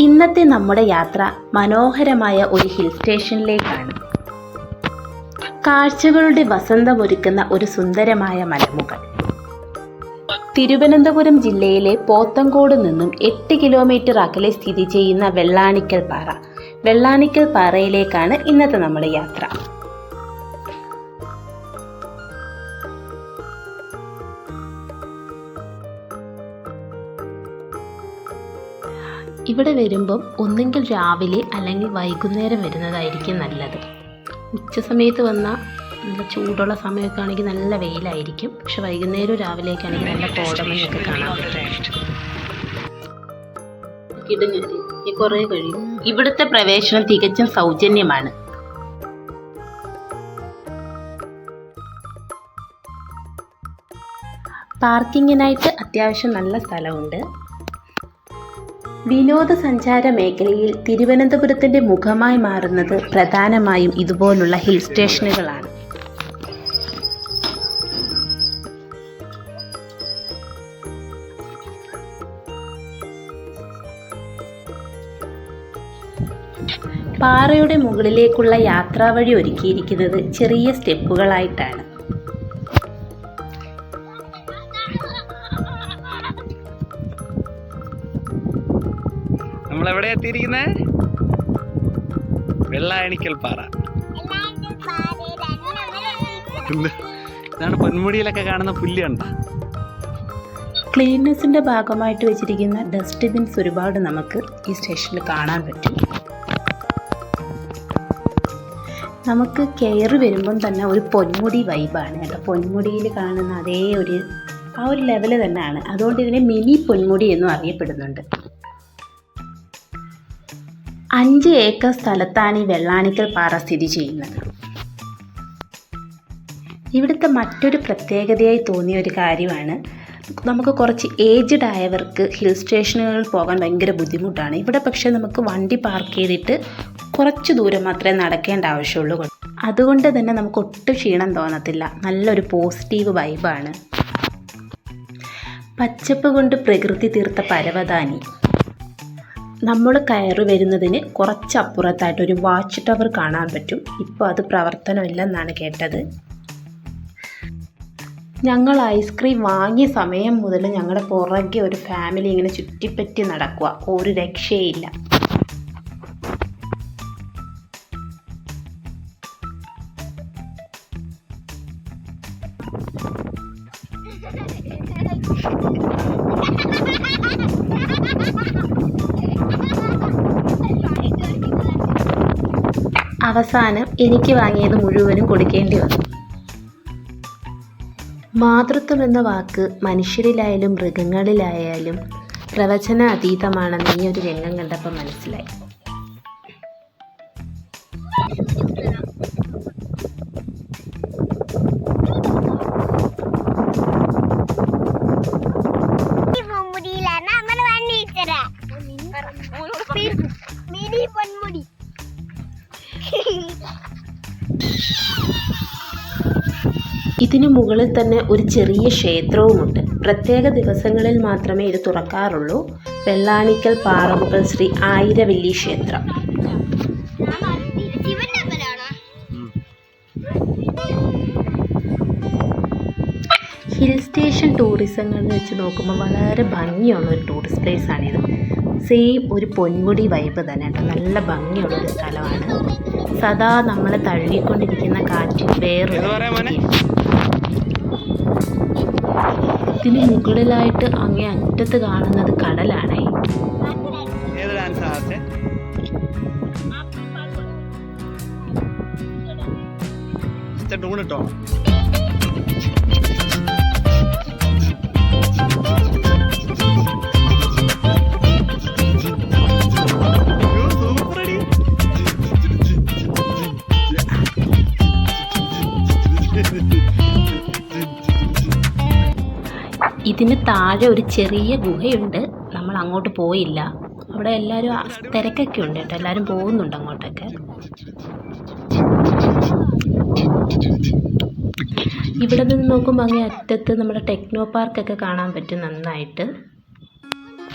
ഇന്നത്തെ നമ്മുടെ യാത്ര മനോഹരമായ ഒരു ഹിൽ സ്റ്റേഷനിലേക്കാണ്. കാഴ്ചകളുടെ വസന്തമൊരുക്കുന്ന ഒരു സുന്ദരമായ മലമുകൾ. തിരുവനന്തപുരം ജില്ലയിലെ പോത്തങ്കോട് നിന്നും എട്ട് കിലോമീറ്റർ അകലെ സ്ഥിതി ചെയ്യുന്ന വെള്ളാണിക്കൽ പാറ. വെള്ളാണിക്കൽ പാറയിലേക്കാണ് ഇന്നത്തെ നമ്മുടെ യാത്ര. ഇവിടെ വരുമ്പം ഒന്നെങ്കിൽ രാവിലെ അല്ലെങ്കിൽ വൈകുന്നേരം വരുന്നതായിരിക്കും നല്ലത്. ഉച്ച സമയത്ത് വന്നാൽ നല്ല ചൂടുള്ള സമയമൊക്കെ ആണെങ്കിൽ നല്ല വെയിലായിരിക്കും. പക്ഷെ വൈകുന്നേരം രാവിലെയൊക്കെ ആണെങ്കിൽ നല്ല കോടമഞ്ഞൊക്കെ കാണാൻ കുറേ കഴിയും. ഇവിടുത്തെ പ്രവേശനം തികച്ചും സൗജന്യമാണ്. പാർക്കിങ്ങിനായിട്ട് അത്യാവശ്യം നല്ല സ്ഥലമുണ്ട്. വിനോദസഞ്ചാര മേഖലയിൽ തിരുവനന്തപുരത്തിന്റെ മുഖമായി മാറുന്നത് പ്രധാനമായും ഇതുപോലുള്ള ഹിൽ സ്റ്റേഷനുകളാണ്. പാറയുടെ മുകളിലേക്കുള്ള യാത്രാവഴി ഒരുക്കിയിരിക്കുന്നത് ചെറിയ സ്റ്റെപ്പുകളായിട്ടാണ്. നമ്മൾ എവിടെ എത്തിയിരിക്കുന്നത് വെള്ളായണിക്കൽ പാറ? ഇതാണ് പൊന്മുടിയിലൊക്കെ കാണുന്ന പുല്ല് കണ്ട. ക്ലീൻനെസ്സിന്റെ ഭാഗമായിട്ട് വെച്ചിരിക്കുന്ന ഡസ്റ്റ്ബിൻസ് ഒരുപാട് നമുക്ക് ഈ സ്റ്റേഷനിൽ കാണാൻ പറ്റും. നമുക്ക് കയറി വരുമ്പം തന്നെ ഒരു പൊന്മുടി വൈബാണ് കേട്ടോ. പൊന്മുടിയിൽ കാണുന്ന അതേ ഒരു ആ ഒരു ലെവൽ തന്നെയാണ്. അതുകൊണ്ട് ഇതിനെ മിനി പൊന്മുടി എന്നും അറിയപ്പെടുന്നുണ്ട്. അഞ്ച് ഏക്കർ സ്ഥലത്താണ് ഈ വെള്ളാണിക്കൽ പാറ സ്ഥിതി ചെയ്യുന്നത്. ഇവിടുത്തെ മറ്റൊരു പ്രത്യേകതയായി തോന്നിയ ഒരു കാര്യമാണ് നമുക്ക് കുറച്ച് ഏജ്ഡ് ആയവർക്ക് ഹിൽ സ്റ്റേഷനുകളിൽ പോകാൻ ഭയങ്കര ബുദ്ധിമുട്ടാണ്. ഇവിടെ പക്ഷേ നമുക്ക് വണ്ടി പാർക്ക് ചെയ്തിട്ട് കുറച്ച് ദൂരം മാത്രമേ നടക്കേണ്ട ആവശ്യമുള്ളൂ. അതുകൊണ്ട് തന്നെ നമുക്ക് ഒട്ടും ക്ഷീണം തോന്നത്തില്ല. നല്ലൊരു പോസിറ്റീവ് വൈബാണ് പച്ചപ്പ് കൊണ്ട് പ്രകൃതി തീർത്ത പരവതാനി. നമ്മൾ കയറി വരുന്നതിന് കുറച്ചപ്പുറത്തായിട്ട് ഒരു വാച്ച് ടവർ കാണാൻ പറ്റും. ഇപ്പോൾ അത് പ്രവർത്തനമില്ലെന്നാണ് കേട്ടത്. ഞങ്ങൾ ഐസ്ക്രീം വാങ്ങിയ സമയം മുതൽ ഞങ്ങളുടെ പുറകെ ഒരു ഫാമിലി ഇങ്ങനെ ചുറ്റിപ്പറ്റി നടക്കുക. ഒരു രക്ഷയില്ല. അവസാനം എനിക്ക് വാങ്ങിയത് മുഴുവനും കൊടുക്കേണ്ടി വന്നു. മാതൃത്വം എന്ന വാക്ക് മനുഷ്യരിലായാലും മൃഗങ്ങളിലായാലും പ്രവചന അതീതമാണെന്ന് ഈ ഒരു രംഗം കണ്ടപ്പോൾ മനസ്സിലായി. ഇതിനു മുകളിൽ തന്നെ ഒരു ചെറിയ ക്ഷേത്രവുമുണ്ട്. പ്രത്യേക ദിവസങ്ങളിൽ മാത്രമേ ഇത് തുറക്കാറുള്ളൂ. വെള്ളാണിക്കൽ പാറമുകൾ ശ്രീ ആയിരവല്ലി ക്ഷേത്രം. ഹിൽ സ്റ്റേഷൻ ടൂറിസങ്ങളിൽ വെച്ച് നോക്കുമ്പോൾ വളരെ ഭംഗിയുള്ള ഒരു ടൂറിസ്റ്റ് പ്ലേസ് ആണിത്. സെയിം ഒരു പൊന്മുടി വൈബ് തന്നെ കേട്ടോ. നല്ല ഭംഗിയുള്ള ഒരു സ്ഥലമാണ്. സദാ നമ്മളെ തഴുകിക്കൊണ്ടിരിക്കുന്ന കാറ്റ് വേറൊരു ഇതിന് മുകളിലായിട്ട് അങ്ങേ അറ്റത്ത് കാണുന്നത് കടലാണ്. ഡാൻസ് ഇതിന് താഴെ ഒരു ചെറിയ ഗുഹയുണ്ട്. നമ്മൾ അങ്ങോട്ട് പോയില്ല. അവിടെ എല്ലാവരും തിരക്കൊക്കെ ഉണ്ട് കേട്ടോ. എല്ലാവരും പോകുന്നുണ്ട് അങ്ങോട്ടൊക്കെ. ഇവിടെ നിന്ന് നോക്കുമ്പോൾ അങ്ങനെ അറ്റത്ത് നമ്മുടെ ടെക്നോ പാർക്കൊക്കെ കാണാൻ പറ്റും നന്നായിട്ട്.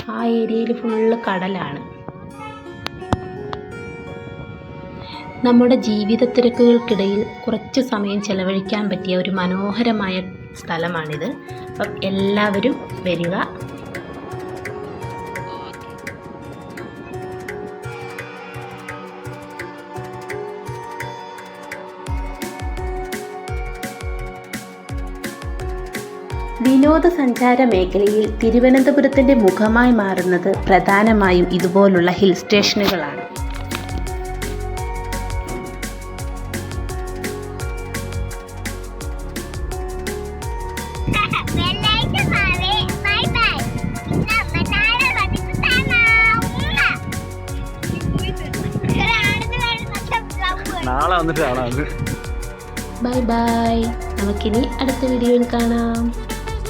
ആ ഏരിയയിൽ ഫുള്ള് കടലാണ്. നമ്മുടെ ജീവിത തിരക്കുകൾക്കിടയിൽ കുറച്ച് സമയം ചെലവഴിക്കാൻ പറ്റിയ ഒരു മനോഹരമായ സ്ഥലമാണിത്. അപ്പം എല്ലാവരും വരിക. വിനോദസഞ്ചാര മേഖലയിൽ തിരുവനന്തപുരത്തിന്റെ മുഖമായി മാറുന്നത് പ്രധാനമായും ഇതുപോലുള്ള ഹിൽ സ്റ്റേഷനുകളാണ്. വരുന്ന നാളെ വന്നിട്ട് കാണാം ബൈ ബൈ നമുക്കിനി അടുത്ത വീഡിയോയിൽ കാണാം.